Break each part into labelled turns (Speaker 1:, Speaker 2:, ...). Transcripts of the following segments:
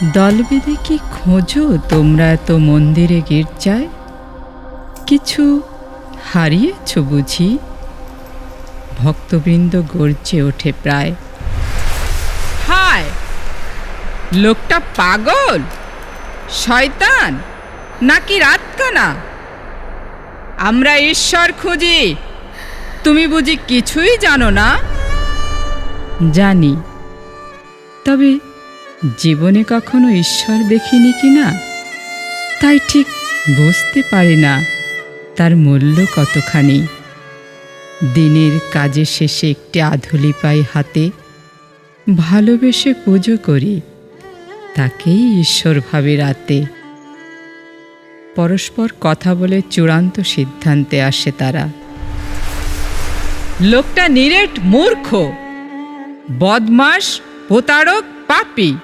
Speaker 1: দল কি খোঁজো তোমরা এত মন্দিরে গির্জায়? কিছু হারিয়েছ বুঝি? ভক্তবৃন্দ গর্জে ওঠে প্রায়। হায়, লোকটা পাগল? শয়তান? নাকি রাতকানা? আমরা ঈশ্বর খুঁজি। তুমি বুঝি কিছুই জানো না? জানি। তবে জীবনে কখনো ঈশ্বর দেখিনি কি না তাই ঠিক বুঝতে পারি না, তার মূল্য কতখানি। দিনের কাজে শেষে একটি আধুলি পাই হাতে, ভালোবেসে পুজো করি, তাকেই ঈশ্বর ভাবে রাতে। পরস্পর কথা বলে চূড়ান্ত সিদ্ধান্তে আসে তারা। লোকটা নিরেট মূর্খ বদমাস প্রতারক, পাপি।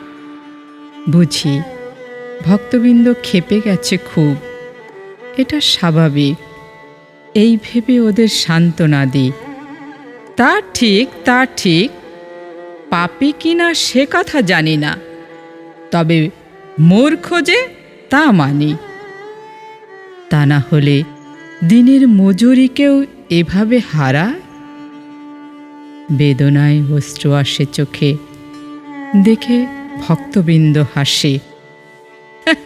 Speaker 1: বুঝি, ভক্তবৃন্দ খেপে গেছে খুব। এটা স্বাভাবিক। এই ভেবে ওদের সান্ত্বনা দিই তা ঠিক তা ঠিক। পাপি কিনা সে কথা জানি না। তবে মূর্খ যে, তা মানি। তা না হলে দিনের মজুরিকেও এভাবে হারায়? বেদনায় অশ্রু আসে চোখে। দেখে ভক্তবৃন্দ হাসে।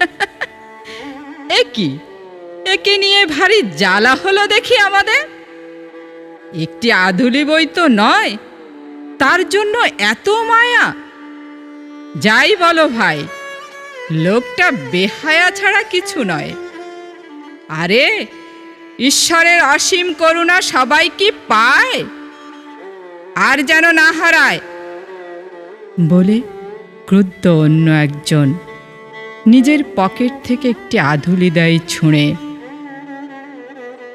Speaker 1: একি একে নিয়ে ভারী জ্বালা হলো দেখি আমাদের। একটি আধুলি বই তো নয়, তার জন্য এত মায়া। যাই বলো ভাই, লোকটা বেহায়া ছাড়া কিছু নয়। আরে, ঈশ্বরের অসীম করুণা সবাই কি পায়? আর যেন না হারায়। বলে ক্রুদ্ধ অন্য একজন। নিজের পকেট থেকে একটি আধুলি দেয় ছুঁড়ে।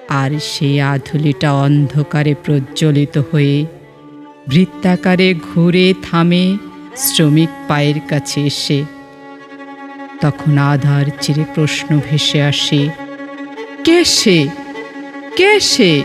Speaker 1: আর সেই আধুলিটা অন্ধকারে প্রজ্বলিত হয়ে বৃত্তাকারে ঘুরে থামে শ্রমিক পায়ের কাছে এসে। তখন আধার চিরে প্রশ্ন ভেসে আসে, কে সে? কে সে?